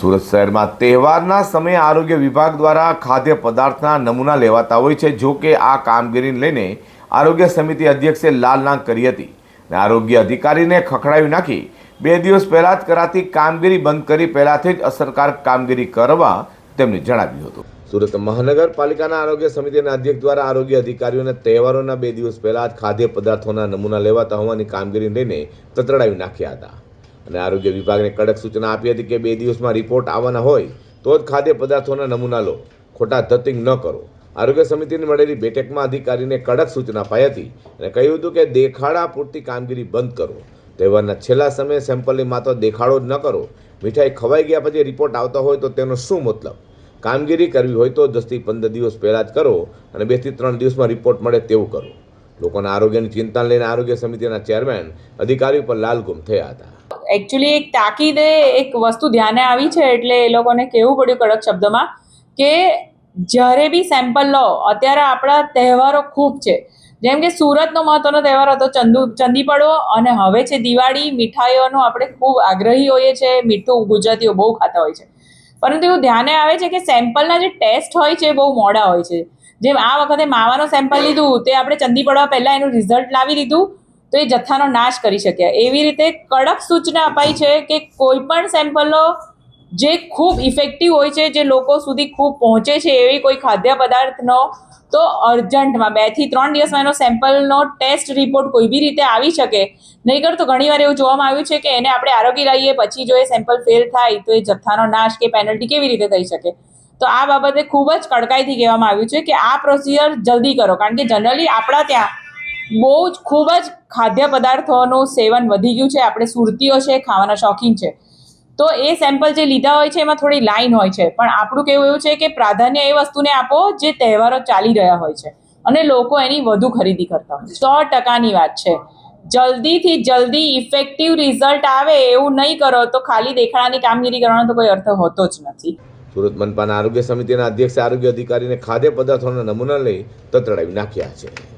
સુરત શહેરમાં તહેવારના સમયે આરોગ્ય વિભાગ દ્વારા ખાદ્ય પદાર્થના નમૂના લેવાતા હોય છે, જો કે આ કામગીરીને લઈને આરોગ્ય સમિતિ અધ્યક્ષે લાલ નાંગ કરી હતી અને આરોગ્ય અધિકારીને ખખડાવી નાખી. બે દિવસ પહેલાં જ કરાતી કામગીરી બંધ કરી પહેલાંથી જ અસરકારક કામગીરી કરવા તેમણે જણાવ્યું હતું. સુરત મહાનગરપાલિકાના આરોગ્ય સમિતિના અધ્યક્ષ દ્વારા આરોગ્ય અધિકારીઓને તહેવારોના બે દિવસ પહેલાં જ ખાદ્ય પદાર્થોના નમૂના લેવાતા હોવાની કામગીરી લઈને તતડાવી નાખ્યા હતા. અને આરોગ્ય વિભાગને કડક સૂચના આપી હતી કે બે દિવસમાં રિપોર્ટ આવવાના હોય તો જ ખાદ્ય પદાર્થોના નમૂના લો. ખોટા ધતિંગ ન કરો. આરોગ્ય સમિતિની મળેલી બેઠકમાં અધિકારીને કડક સૂચના અપાઈ હતી અને કહ્યું હતું કે દેખાડા પૂરતી કામગીરી બંધ કરો. તહેવારના છેલ્લા સમયે સેમ્પલની માત્ર દેખાડો જ ન કરો. મીઠાઈ ખવાઈ ગયા પછી રિપોર્ટ આવતા હોય તો તેનો શું મતલબ? કામગીરી કરવી હોય તો દસથી પંદર દિવસ પહેલાં જ કરો અને બેથી ત્રણ દિવસમાં રિપોર્ટ મળે તેવું કરો. લોકોના આરોગ્યની ચિંતા લઈને આરોગ્ય સમિતિના ચેરમેન અધિકારી ઉપર લાલગુમ થયા હતા. એકચ્યુઅલી એક તાકીદે એક વસ્તુ ધ્યાને આવી છે, એટલે એ લોકોને કહેવું પડ્યું કડક શબ્દમાં કે જ્યારે બી સેમ્પલ લો, અત્યારે આપણા તહેવારો ખૂબ છે. જેમ કે સુરતનો મહત્વનો તહેવાર હતો, ચંદુ ચંદીપડો અને હવે છે દિવાળી, મીઠાઈઓનો આપણે ખૂબ આગ્રહી હોઈએ છીએ, મીઠું ગુજરાતીઓ બહુ ખાતા હોય છે. પરંતુ એવું ધ્યાને આવે છે કે સેમ્પલના જે ટેસ્ટ હોય છે બહુ મોડા હોય છે. જેમ આ વખતે માવાનો સેમ્પલ લીધું, તે આપણે ચંદી પડવા પહેલાં એનું રિઝલ્ટ લાવી દીધું, તો એ જથ્થાનો નાશ કરી શક્યા. એવી રીતે કડક સૂચના અપાઈ છે કે કોઈ પણ સેમ્પલો જે ખૂબ ઇફેક્ટિવ હોય છે, જે લોકો સુધી ખૂબ પહોંચે છે, એવી કોઈ ખાદ્ય પદાર્થનો તો અર્જન્ટમાં બેથી ત્રણ દિવસમાં એનો સેમ્પલનો ટેસ્ટ રિપોર્ટ કોઈ બી રીતે આવી શકે. નહીંકર તો ઘણીવાર એવું જોવામાં આવ્યું છે કે એને આપણે આરોગી લઈએ, પછી જો એ સેમ્પલ ફેલ થાય, તો એ જથ્થાનો નાશ કે પેનલ્ટી કેવી રીતે થઈ શકે? તો આ બાબતે ખૂબ જ કડકાઈથી કહેવામાં આવ્યું છે કે આ પ્રોસિજર જલ્દી કરો. કારણ કે જનરલી આપણા ત્યાં બહુ જ ખૂબ જ ખાદ્ય પદાર્થોનું સેવન વધી ગયું છે. આપણે સુરતીઓ છે, ખાવાના શોખીન છે. તો એ સેમ્પલ જે લીધા હોય છે, એમાં થોડી લાઈન હોય છે. પણ આપણું કેવું એવું છે કે પ્રાધાન્ય એ વસ્તુને આપો જે તહેવારો ચાલી રહ્યા હોય છે. અને લોકો એની વધુ ખરીદી કરતા હોય સો ટકાની વાત છે. જલ્દીથી જલ્દી ઇફેક્ટિવ રિઝલ્ટ આવે એવું નહીં કરો તો ખાલી દેખાડાની કામગીરી કરવાનો તો કોઈ અર્થ હોતો જ નથી. સુરત મનપાના આરોગ્ય સમિતિના અધ્યક્ષે આરોગ્ય અધિકારીને ખાદ્ય પદાર્થોના નમૂના લઈ તતડાવી નાખ્યા છે.